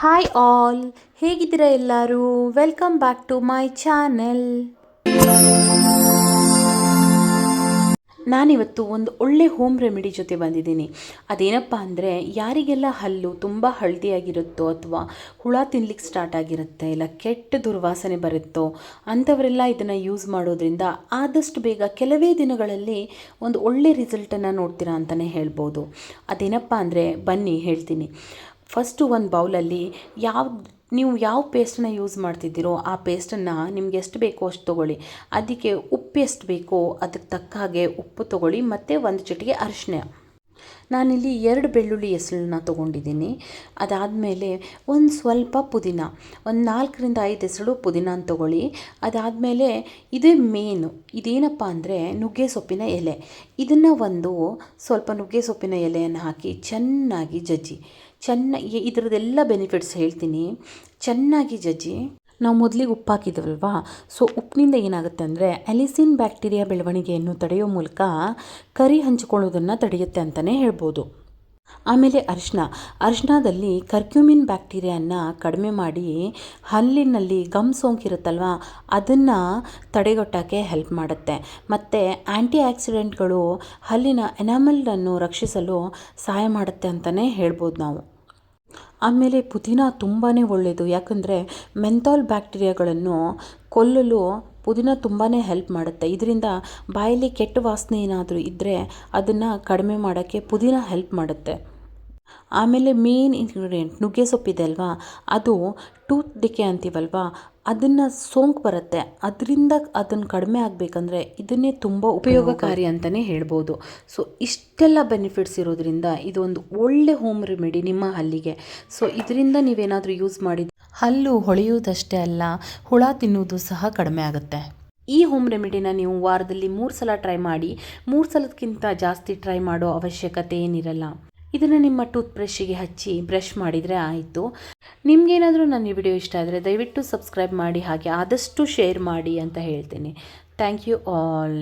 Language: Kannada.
ಹಾಯ್ ಆಲ್ ಹೇಗಿದ್ದೀರಾ ಎಲ್ಲರೂ? Welcome back to my channel ನಾನಿವತ್ತು ಒಂದು ಒಳ್ಳೆ ಹೋಮ್ ರೆಮಿಡಿ ಜೊತೆ ಬಂದಿದ್ದೀನಿ. ಅದೇನಪ್ಪ ಅಂದರೆ, ಯಾರಿಗೆಲ್ಲ ಹಲ್ಲು ತುಂಬ ಹಳದಿಯಾಗಿರುತ್ತೋ ಅಥವಾ ಹುಳ ತಿನ್ಲಿಕ್ಕೆ ಸ್ಟಾರ್ಟ್ ಆಗಿರುತ್ತೆ, ಇಲ್ಲ ಕೆಟ್ಟ ದುರ್ವಾಸನೆ ಬರುತ್ತೋ, ಅಂಥವರೆಲ್ಲ ಇದನ್ನು ಯೂಸ್ ಮಾಡೋದ್ರಿಂದ ಆದಷ್ಟು ಬೇಗ ಕೆಲವೇ ದಿನಗಳಲ್ಲಿ ಒಂದು ಒಳ್ಳೆ ರಿಸಲ್ಟನ್ನು ನೋಡ್ತೀರಾ ಅಂತಲೇ ಹೇಳ್ಬೋದು. ಅದೇನಪ್ಪ ಅಂದರೆ, ಬನ್ನಿ ಹೇಳ್ತೀನಿ. ಫಸ್ಟು ಒಂದು ಬೌಲಲ್ಲಿ ಯಾವ, ನೀವು ಯಾವ ಪೇಸ್ಟನ್ನ ಯೂಸ್ ಮಾಡ್ತಿದ್ದೀರೋ ಆ ಪೇಸ್ಟನ್ನು ನಿಮ್ಗೆ ಎಷ್ಟು ಬೇಕೋ ಅಷ್ಟು ತೊಗೊಳ್ಳಿ. ಅದಕ್ಕೆ ಉಪ್ಪು ಎಷ್ಟು ಬೇಕೋ ಅದಕ್ಕೆ ತಕ್ಕ ಹಾಗೆ ಉಪ್ಪು ತೊಗೊಳ್ಳಿ, ಮತ್ತು ಒಂದು ಚಿಟಿಕೆ ಅರಿಶಿನ. ನಾನಿಲ್ಲಿ ಎರಡು ಬೆಳ್ಳುಳ್ಳಿ ಹೆಸಳನ್ನ ತೊಗೊಂಡಿದ್ದೀನಿ. ಅದಾದಮೇಲೆ ಒಂದು ಸ್ವಲ್ಪ ಪುದೀನ, ಒಂದು ನಾಲ್ಕರಿಂದ ಐದು ಹೆಸಳು ಪುದೀನ ತೊಗೊಳ್ಳಿ. ಅದಾದಮೇಲೆ ಇದೇ ಮೇನು, ಇದೇನಪ್ಪ ಅಂದರೆ ನುಗ್ಗೆ ಸೊಪ್ಪಿನ ಎಲೆ. ಇದನ್ನು ಒಂದು ಸ್ವಲ್ಪ ನುಗ್ಗೆ ಸೊಪ್ಪಿನ ಎಲೆಯನ್ನು ಹಾಕಿ ಚೆನ್ನಾಗಿ ಜಜ್ಜಿ. ಚೆನ್ನಾಗಿ ಇದರದ್ದೆಲ್ಲ ಬೆನಿಫಿಟ್ಸ್ ಹೇಳ್ತೀನಿ. ಚೆನ್ನಾಗಿ ಜಜ್ಜಿ. ನಾವು ಮೊದಲಿಗೆ ಉಪ್ಪು ಸೊ ಉಪ್ಪಿನಿಂದ ಏನಾಗುತ್ತೆ ಅಂದರೆ, ಅಲಿಸಿನ್ ಬ್ಯಾಕ್ಟೀರಿಯಾ ಬೆಳವಣಿಗೆಯನ್ನು ತಡೆಯೋ ಮೂಲಕ ಕರಿ ಹಂಚಿಕೊಳ್ಳೋದನ್ನು ತಡೆಯುತ್ತೆ ಅಂತಲೇ ಹೇಳ್ಬೋದು. ಆಮೇಲೆ ಅರಿಶಿನ. ಅರಿಶಿನದಲ್ಲಿ ಕರ್ಕ್ಯೂಮಿನ್ ಬ್ಯಾಕ್ಟೀರಿಯಾನ ಕಡಿಮೆ ಮಾಡಿ ಹಲ್ಲಿನಲ್ಲಿ ಗಮ್ ಸೋಂಕಿರುತ್ತಲ್ವ, ಅದನ್ನು ತಡೆಗಟ್ಟೋಕ್ಕೆ ಹೆಲ್ಪ್ ಮಾಡುತ್ತೆ. ಮತ್ತು ಆ್ಯಂಟಿ ಆಕ್ಸಿಡೆಂಟ್ಗಳು ಹಲ್ಲಿನ ಎನಾಮಲನ್ನು ರಕ್ಷಿಸಲು ಸಹಾಯ ಮಾಡುತ್ತೆ ಅಂತಲೇ ಹೇಳ್ಬೋದು ನಾವು. ಆಮೇಲೆ ಪುದೀನ ತುಂಬಾ ಒಳ್ಳೆಯದು ಯಾಕಂದರೆ ಮೆಂಥಾಲ್ ಬ್ಯಾಕ್ಟೀರಿಯಾಗಳನ್ನು ಕೊಲ್ಲಲು ಪುದೀನ ತುಂಬಾ ಹೆಲ್ಪ್ ಮಾಡುತ್ತೆ. ಇದರಿಂದ ಬಾಯಲ್ಲಿ ಕೆಟ್ಟ ವಾಸನೆ ಏನಾದರೂ ಇದ್ದರೆ ಅದನ್ನು ಕಡಿಮೆ ಮಾಡೋಕ್ಕೆ ಪುದೀನ ಹೆಲ್ಪ್ ಮಾಡುತ್ತೆ. ಆಮೇಲೆ ಮೇನ್ ಇಂಗ್ರೀಡಿಯೆಂಟ್ ನುಗ್ಗೆ ಸೊಪ್ಪಿದೆ ಅಲ್ವಾ? ಅದು ಟೂತ್ ಡಿಕೆ ಅಂತೀವಲ್ವಾ? ಅದನ್ನು ಸೋಂಕು ಬರುತ್ತೆ. ಅದರಿಂದ ಅದನ್ನು ಕಡಿಮೆ ಆಗಬೇಕಂದ್ರೆ ಇದನ್ನೇ ತುಂಬ ಉಪಯೋಗಕಾರಿ ಅಂತಲೇ ಹೇಳ್ಬೋದು. ಸೊ ಇಷ್ಟೆಲ್ಲ ಬೆನಿಫಿಟ್ಸ್ ಇರೋದ್ರಿಂದ ಇದೊಂದು ಒಳ್ಳೆ ಹೋಮ್ ರೆಮಿಡಿ ನಿಮ್ಮ ಹಲ್ಲಿಗೆ. ಸೊ ಇದರಿಂದ ನೀವೇನಾದರೂ ಯೂಸ್ ಮಾಡಿ ಹಲ್ಲು ಹೊಳೆಯುವುದಷ್ಟೇ ಅಲ್ಲ, ಹುಳ ತಿನ್ನುವುದು ಸಹ ಕಡಿಮೆ ಆಗುತ್ತೆ. ಈ ಹೋಮ್ ರೆಮಿಡಿನ ನೀವು ವಾರದಲ್ಲಿ ಮೂರು ಸಲ ಟ್ರೈ ಮಾಡಿ, ಮೂರು ಸಲಕ್ಕಿಂತ ಜಾಸ್ತಿ ಟ್ರೈ ಮಾಡೋ ಅವಶ್ಯಕತೆ ಏನಿರಲ್ಲ. ಇದನ್ನು ನಿಮ್ಮ ಟೂತ್ ಬ್ರಷ್ಗೆ ಹಚ್ಚಿ ಬ್ರಷ್ ಮಾಡಿದರೆ ಆಯಿತು. ನಿಮಗೇನಾದರೂ ನನ್ನ ಈ ವಿಡಿಯೋ ಇಷ್ಟ ಆದರೆ ದಯವಿಟ್ಟು ಸಬ್ಸ್ಕ್ರೈಬ್ ಮಾಡಿ ಹಾಗೆ ಆದಷ್ಟು ಶೇರ್ ಮಾಡಿ ಅಂತ ಹೇಳ್ತೀನಿ. Thank you all.